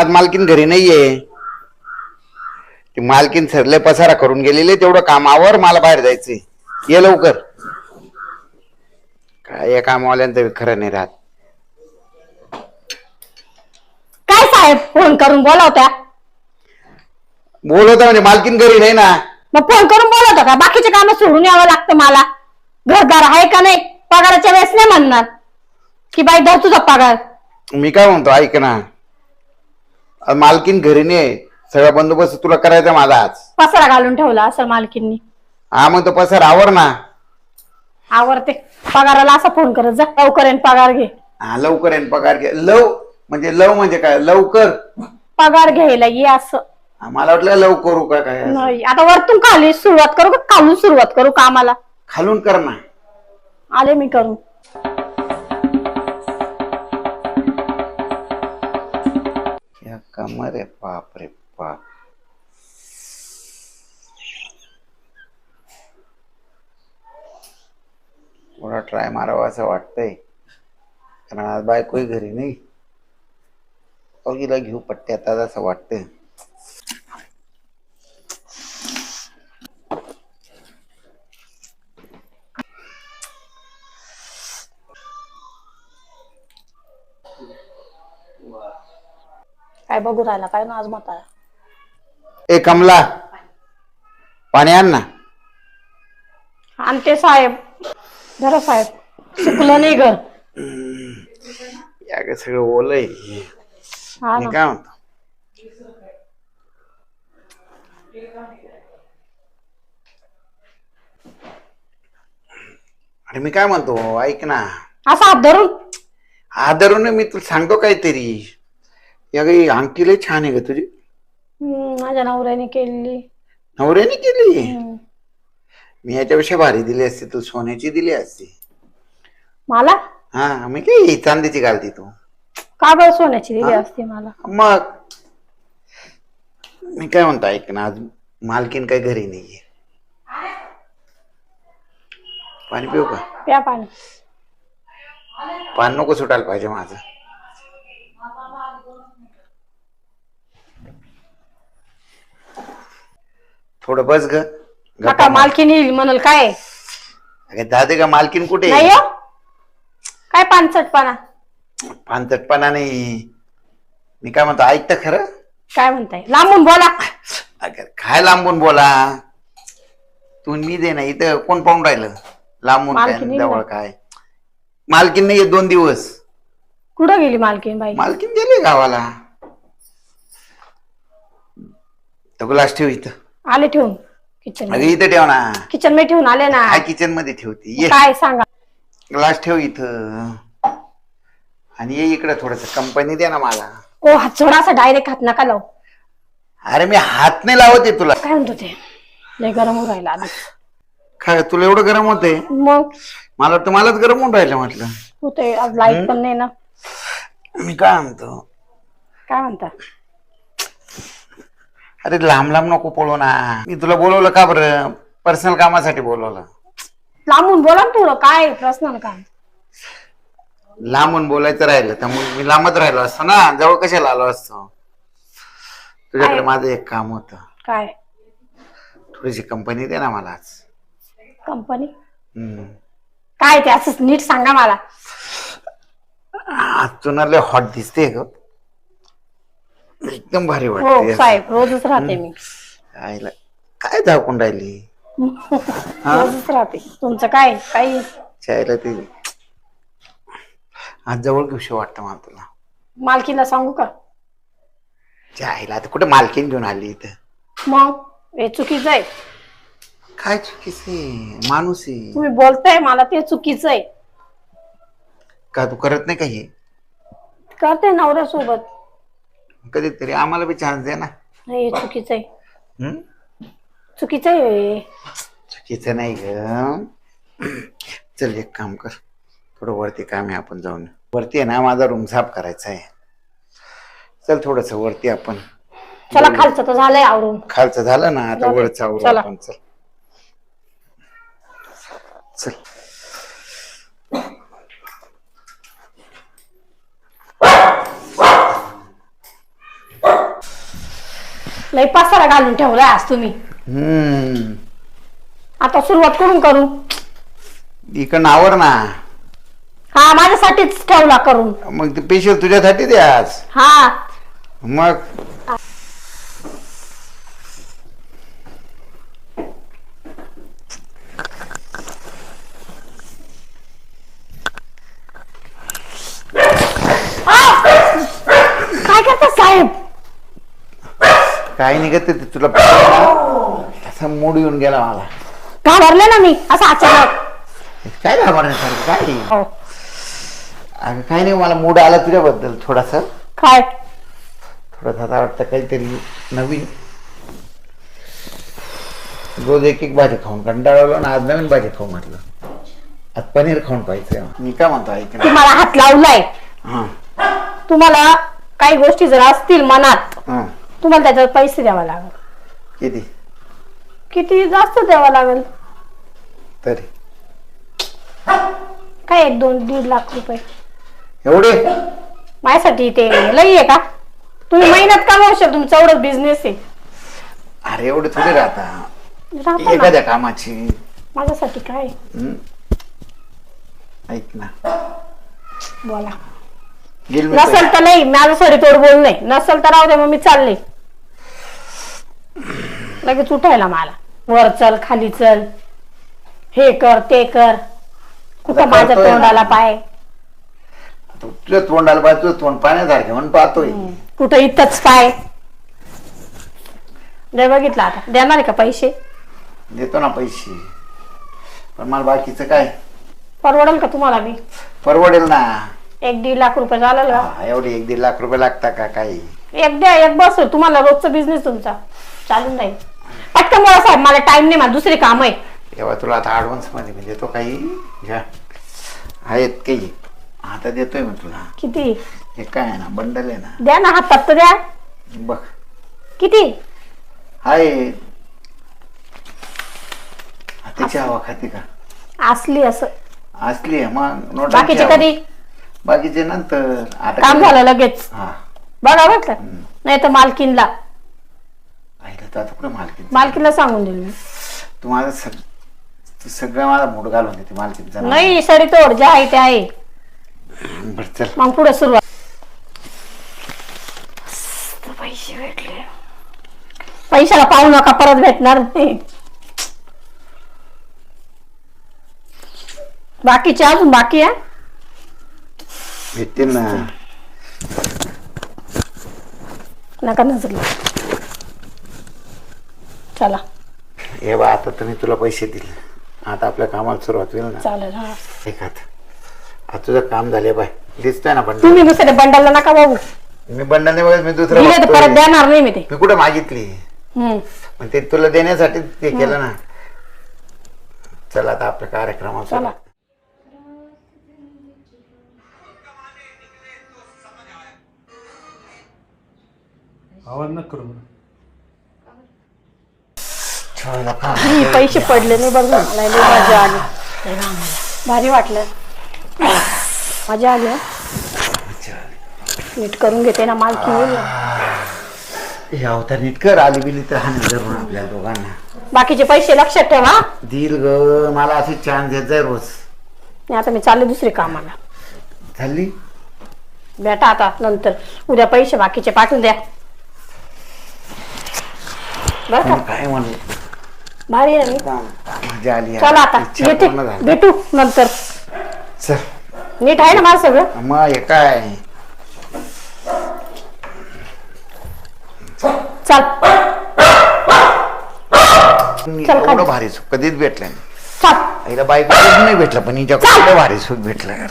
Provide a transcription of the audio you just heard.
आज मालकीन घरी नाहीये. ती मालकीन सरले पसारा करून गेलेले तेवढं कामावर मला बाहेर जायचंय. ये लवकर. काय या कामावाल्यांचं खरं नाही राहत. काय साहेब फोन करून बोलावत्या? बोलवता म्हणजे मालकीन घरी नाही ना. मग फोन करून बोलवतो का? बाकीचे काम सोडून यावं लागतं मला. घरदार आहे का नाही? पगाराच्या वेळेस नाही म्हणणार. की बाई धर तुझा पगार. मी काय म्हणतो ऐक ना. मालकीन घरी नाही सगळा बंदोबस्त तुला करायचा माझा आज. पसारा घालून ठेवला असं मालकींनी हा मग तो पसार आवर ना. आवडते पगाराला असा फोन करत जा. लवकर येईन पगार घे. हा लवकर येईन पगार घे. लव म्हणजे लव म्हणजे काय? लवकर. पगार घ्यायला ये असं. हा, मला वाटलं लव करू का काय असं. नाही आता वरतून खाली सुरुवात करू का? खालून सुरुवात करू कामाला? खालून कर ना. आले मी करून. क्या कमर आहे बाप रे बाप थोडा ट्राय मारावा असं वाटतंय कारण आज बायकोही घरी नाही अगीला घेऊ पट्ट्यात आज असं वाटतंय काय बघू राहिला काय ना आज मता ए कमला. पाणी आण ना. आणि ते साहेब. जरा साहेब. चुकलं नाही घर या ग सगळं ओलय हा ना. काय म्हणतो? अरे मी काय म्हणतो ऐक ना. असं हात धरून. आदरून मी तुला सांगतो काहीतरी. या काही अंगठी लय छान आहे ग तुझी. हम्म, माझ्या नवऱ्याने केलेली. नवऱ्याने केली? हम्म. मी याच्यापेक्षा भारी दिली असती तू सोन्याची दिली असती. मला? हा मी काय चांदीची घालती तू? का बरं सोन्याची दिली असती मला? मग? मी काय म्हणतो ऐक ना आज मालकीन काही घरी नाहीये. पाणी पिऊ का? प्या पाणी. पान नको सुटायला पाहिजे माझं. थोडं बस ग. नका मालकीन येईल म्हणाल काय? अगं दादे का मालकीन कुठे नाही हो. काय पानसटपणा पानतटपणा नाही. मी काय म्हणतो ऐक तर खरं? काय म्हणताय? लांबून बोला. अगं काय लांबून बोला? तू मी दे ना इथं कोण पाहून राहिलं? लांबून काय मालकीण येईल जवळ ना. काय? मालकीन नाही येत दोन दिवस. कुठं गेली मालकीन बाई? मालकीन गेली गावाला. तो ग्लास ठेव इथं. आले ठेवून किचन अगं इथं ठेव ना. किचनमध्ये ठेवून आले ना. काय किचनमध्ये ठेवते. ये. काय सांगा? ग्लास ठेव इथं. आणि ये इकडे थोडस. कंपनी दे ना मला. ओ हात सोडा असं डायरेक्ट हात नका लावू. अरे मी हात नाही लावते तुला. काय म्हणतो ते लय गरम होऊ राहिला आधी. काय तुला एवढं गरम होतंय? मग? मला वाटतं मलाच गरम होऊन राहिलं म्हटलं. होते आज लाइट पण नाही ना. मी काय म्हणतो? काय म्हणता? अरे लांब लांब नको पळू ना. मी तुला बोलवलं का बरं? पर्सनल कामासाठी बोलवलं. लांबून बोला ना थोडं. काय प्रश्न काम? लांबून बोलायचं राहिलं तर मग मी लांबच राहिलो असतो ना. जवळ कशाला आलो असतो? तुझ्याकडे? माझं एक काम होतं. काय? थोडीशी कंपनी दे ना मला आज. कंपनी हम्म. काय ते असं नीट सांगा मला. आज तुला हॉट दिसते ग. एकदम भारी हो वाटते साहेब रोजच राहते मी. आईला काय दाखवून राहिली? रोजच राहते. तुमचं काय? काही? चायला ते आज जवळ घेऊशी वाटतं मला तुला. मालकीला सांगू का? चायला आता कुठे मालकीन घेऊन आली इथं? मग? हे चुकीचं आहे. काय चुकीचे माणूस आहे. तुम्ही बोलताय मला ते चुकीचं आहे. का तू करत नाही का हे? करते नवऱ्यासोबत. कधीतरी. आम्हाला बी चान्स दे ना. हे चुकीचं आहे. हम्म? चुकीचं आहे. हे. चुकीचं नाही ग. चल एक काम कर. थोडं वरती काम आहे आपण जाऊन. वरती आहे ना माझा रूम साफ करायचा आहे. चल थोडस वरती आपण चला खालचं तर झालंय आवडून खालचं झालं ना आता. वरचं आवरू चला. आपण चल. चल. लई पसारा घालून ठेवलाय आज तुम्ही. हम्म. आता सुरुवात करून करू? इकडं आवर ना. हा माझ्यासाठीच ठेवला करून. मग ते पेशल तुझ्यासाठी दे आज. हा. मग काय करता साहेब काय निघत ते तुला असा मूड येऊन गेला मला. घाबरले ना मी? असं अचानक. काय घाबरण्यासारखं? काय? हो. अगं काय नाही मला मूड आला तुझ्याबद्दल थोडासा. काय? थोडासा आता वाटतं काहीतरी नवीन. रोज एक एक भाजी खाऊन कंटाळलो ना आज नवीन भाजी खाऊ म्हटलं. आज पनीर खाऊन पाहिजे मी काय म्हणतो ऐक ना. तुम्हाला हात लावलाय. हां. तुम्हाला काही गोष्टी जर असतील मनात हां. तुम्हाला त्याच्यावर पैसे द्यावा लागेल. किती? किती जास्त द्यावा लागेल? तरी. काय एक दोन दीड लाख रुपये? एवढे? माझ्यासाठी ते लई आहे का? तुम्ही महिन्यात कमावू शकता तुमचा एवढं बिझनेस आहे? अरे एवढे थोडे राहता. राहता ना. एखाद्या कामाची. माझ्यासाठी काय? हं? ऐक ना. बोला. गेल मी नसल तर नाही माझं सरी तोड बोल नाही नसल तर राहू दे मग मी चालले. लगेच उठायला मला. वर चल खाली चल. हे कर ते कर. कुठं आता माझ्या करतोय ना. तोंडाला पाय? तुझ्या तोंडाला पाहिजे तुझं तोंड पाण्यासारखे म्हणून पाहतोय. कुठं इथंच पाय. दे बघितलं आता. देणार आहे का पैसे? देतो ना पैसे. पण मला बाकीचं काय? परवडेल का तुम्हाला मी परवडेल ना. एक दीड लाख रुपये झालं का? हा, एवढे एक दीड लाख रुपये लागता का काही? एक द्या एक बस. तुम्हाला रोजचा बिझनेस तुमचा. चालून जाईल. पटकन बोला साहेब मला टाइम नाही मला दुसरे काम आहे तेव्हा तुला आता ऍडव्हान्समध्ये मी देतो काही. घ्या. आहेत काही. आता देतोय मी तुला. किती? हे काय आहे ना बंडल आहे ना. द्या ना हातात तर द्या. बघ. किती? आहे त्याची हवा खाते का? असली असं. असली आहे मग नोटांची बाकीचे हवा. कधी? बाकीचे नंतर. आता काम काय- झालं लगेच. हा. बघा बघ नाही तर मालकीनला. आईला तर आता कुठे मालकी मालकीनला सांगून दिलं मी. तू माझं सग तू सगळं मला मूड घालून देते नाही सरी तोड जे आहे ते आहे. बरं चल. मग पुढे सुरुवात. मस्त पैसे भेटले. पैशाला पाहू नका परत भेटणार नाही. बाकीचे अजून बाकी आहे? भेटतील ना. नका नजर चला. हे बा आता तर मी तुला पैसे दिले. आता आपल्या कामाला सुरुवात होईल ना. चालेल हा. एक हात. आता तुझं काम झाले बाय. दिसतंय ना बंडल? तुम्ही दुसऱ्या बंडलला नका बघू. मी बंडल नाही बघत मी दुसरं दिले तर बघतोय. परत देणार नाही मी ते. मी कुठं मागितली? हम्म. मग ते तुला देण्यासाठी ते केलं ना. चला आता आपल्या कार्यक्रमाला चला. सुरुवात. आवाज नका करू. ही पैसे पडले नाही बघ मला लय मजा आली. भारी वाटलं. मजा आली हं. नीट करून घेते ना ना. हे अवतार नीट कर आली बिली तर हानी धरून आपल्या दोघांना. बाकीचे पैसे लक्षात ठेवा हं. दिल ग मला असे चान्स देत जाय रोज. आणि आता मी चालले दुसरे कामाला. झाली भेटा आता नंतर. उद्या पैसे बाकीचे पाठवून द्या. बर का? काय म्हणू? भारी आहे. ना. मजा आली यार. चला आता. इच्छा येते पूर्ण झाली. भेटू नंतर. चल. नीट आहे ना मला सगळं? मग हे काय? चल. एवढं भारी सुख कधीच भेटलं नाही. चल. आईला बायको नाही भेटलं पण हिच्या भारी सुख भेटलं.